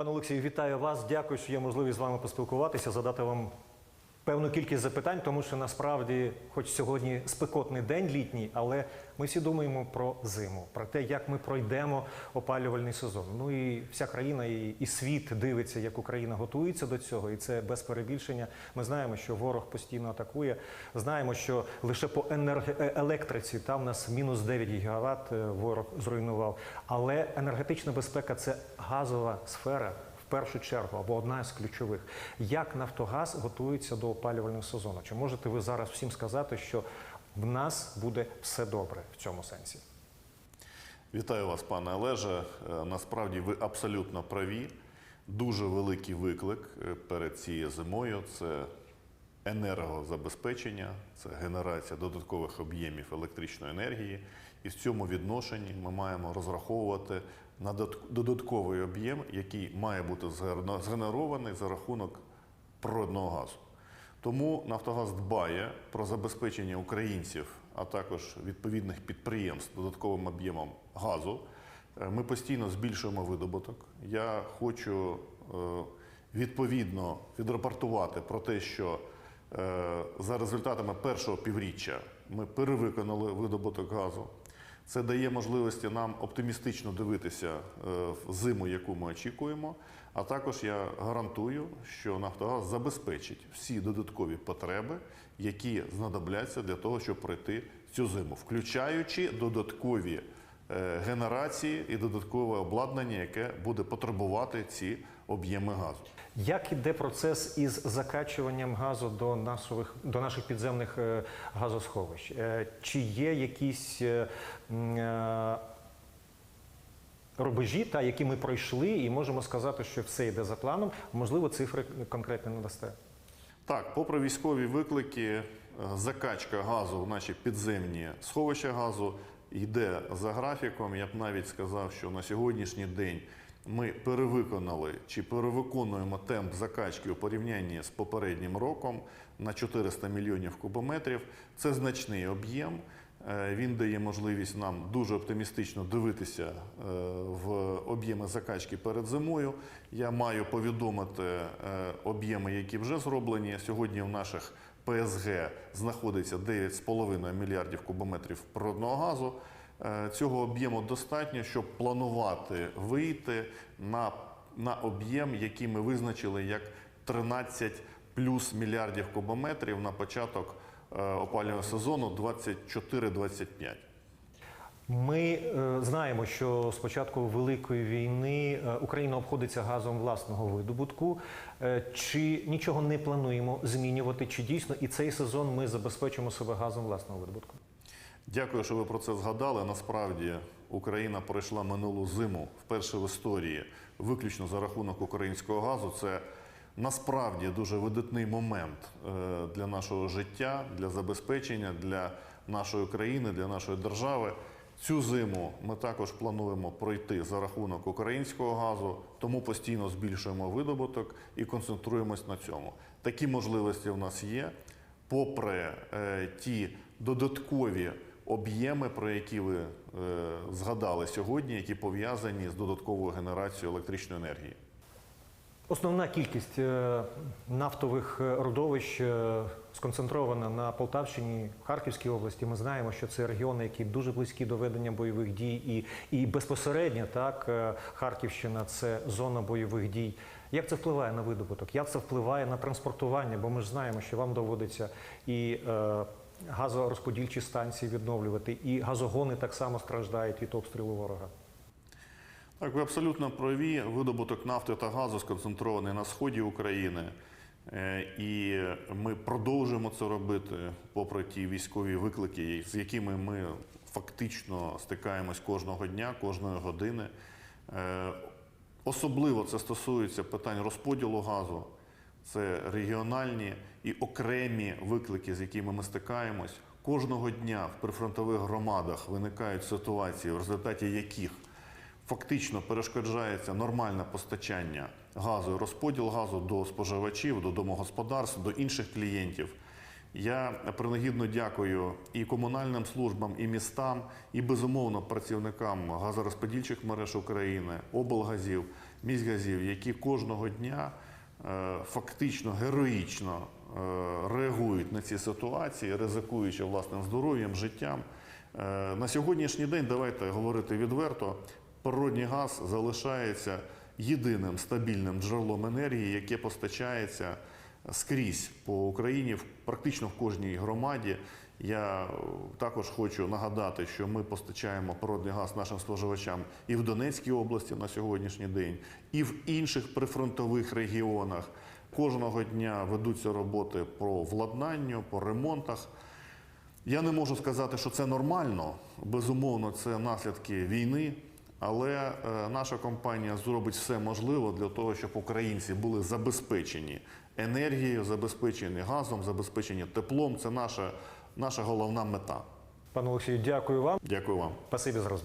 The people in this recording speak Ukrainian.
Пане Олексію, вітаю вас. Дякую, що є можливість з вами поспілкуватися, задати вам певну кількість запитань, тому що насправді, хоч сьогодні спекотний день літній, але ми всі думаємо про зиму, про те, як ми пройдемо опалювальний сезон. Ну і вся країна і, і світ дивиться, як Україна готується до цього, і це без перебільшення. Ми знаємо, що ворог постійно атакує. Знаємо, що лише по енерг... е, електриці там нас мінус 9 гігават е, ворог зруйнував. Але енергетична безпека це газова сфера першу чергу або одна з ключових. Як Нафтогаз готується до опалювального сезону? Чи можете ви зараз всім сказати, що в нас буде все добре в цьому сенсі? Вітаю вас, пане Олеже. Е, Насправді ви абсолютно праві. Дуже великий виклик е, перед цією зимою це енергозабезпечення, це генерація додаткових об'ємів електричної енергії. І в цьому відношенні ми маємо розраховувати на додатковий об'єм, який має бути згенерований за рахунок природного газу. Тому Нафтогаз дбає про забезпечення українців, а також відповідних підприємств додатковим об'ємом газу. Е, Ми постійно збільшуємо видобуток. Я хочу е, відповідно відрапортувати про те, що е, за результатами першого півріччя ми перевиконали видобуток газу. Це дає можливості нам оптимістично дивитися е, в зиму, яку ми очікуємо. А також я гарантую, що Нафтогаз забезпечить всі додаткові потреби, які знадобляться для того, щоб пройти цю зиму, включаючи додаткові е, генерації і додаткове обладнання, яке буде потребувати ці об'єми газу. Як іде процес із закачуванням газу до наших, до наших підземних е, газосховищ? Е, Чи є якісь е, рубежі, та, які ми пройшли, і можемо сказати, що все йде за планом? Можливо, цифри конкретно не дасте. Так, попри військові виклики, закачка газу в наші підземні сховища газу йде за графіком. Я б навіть сказав, що на сьогоднішній день ми перевиконали чи перевиконуємо темп закачки у порівнянні з попереднім роком на 400 мільйонів кубометрів. Це значний об'єм. Е, Він дає можливість нам дуже оптимістично дивитися е, в об'єми закачки перед зимою. Я маю повідомити е, об'єми, які вже зроблені. Сьогодні в наших ПСГ знаходиться 9,5 мільярдів кубометрів природного газу. Е, Цього об'єму достатньо, щоб планувати вийти на, на об'єм, який ми визначили як 13 плюс мільярдів кубометрів на початок е, опалювального сезону 24-25. Ми е, знаємо, що з початку великої війни Україна обходиться газом власного видобутку. Чи нічого не плануємо змінювати? Чи дійсно і цей сезон ми забезпечимо себе газом власного видобутку? Дякую, що ви про це згадали. Насправді Україна пройшла минулу зиму вперше в історії виключно за рахунок українського газу. Це насправді дуже видатний момент е, для нашого життя, для забезпечення, для нашої країни, для нашої держави. Цю зиму ми також плануємо пройти за рахунок українського газу, тому постійно збільшуємо видобуток і концентруємось на цьому. Такі можливості в нас є попри е, ті додаткові об'єми, про які ви е, згадали сьогодні, які пов'язані з додатковою генерацією електричної енергії. Основна кількість е, нафтових е, родовищ е, сконцентрована на Полтавщині, Харківській області. Ми знаємо, що це регіони, які дуже близькі до ведення бойових дій, і, і безпосередньо так Харківщина це зона бойових дій. Як це впливає на видобуток? Як це впливає на транспортування? Бо ми ж знаємо, що вам доводиться і газорозподільчі станції відновлювати, і газогони так само страждають від обстрілу ворога. Так, ви абсолютно праві. Видобуток нафти та газу сконцентрований на сході України. Е, І ми продовжуємо це робити, попри ті військові виклики, з якими ми фактично стикаємось кожного дня, кожної години. Е, Особливо це стосується питань розподілу газу. Це регіональні і окремі виклики, з якими ми стикаємось. Кожного дня в прифронтових громадах виникають ситуації, в результаті яких фактично перешкоджається нормальне постачання газу і розподіл газу до споживачів, до домогосподарств, до інших клієнтів. Я принагідно дякую і комунальним службам, і містам, і безумовно працівникам газорозподільчих мереж України, облгазів, міськгазів, які кожного дня фактично героїчно е, реагують на ці ситуації, ризикуючи власним здоров'ям, життям. Е, На сьогоднішній день, давайте говорити відверто, природній газ залишається єдиним стабільним джерелом енергії, яке постачається скрізь по Україні, практично в кожній громаді. Я е, також хочу нагадати, що ми постачаємо природний газ нашим споживачам і в Донецькій області на сьогоднішній день, і в інших прифронтових регіонах. Кожного дня ведуться роботи по владнанню, по ремонтах. Я не можу сказати, що це нормально. Безумовно, це наслідки війни. Але е, наша компанія зробить все можливе для того, щоб українці були забезпечені енергією, забезпечені газом, забезпечені теплом. Це наша, наша головна мета. Пане Олексію, дякую вам. Дякую вам. Спасибі за розмову.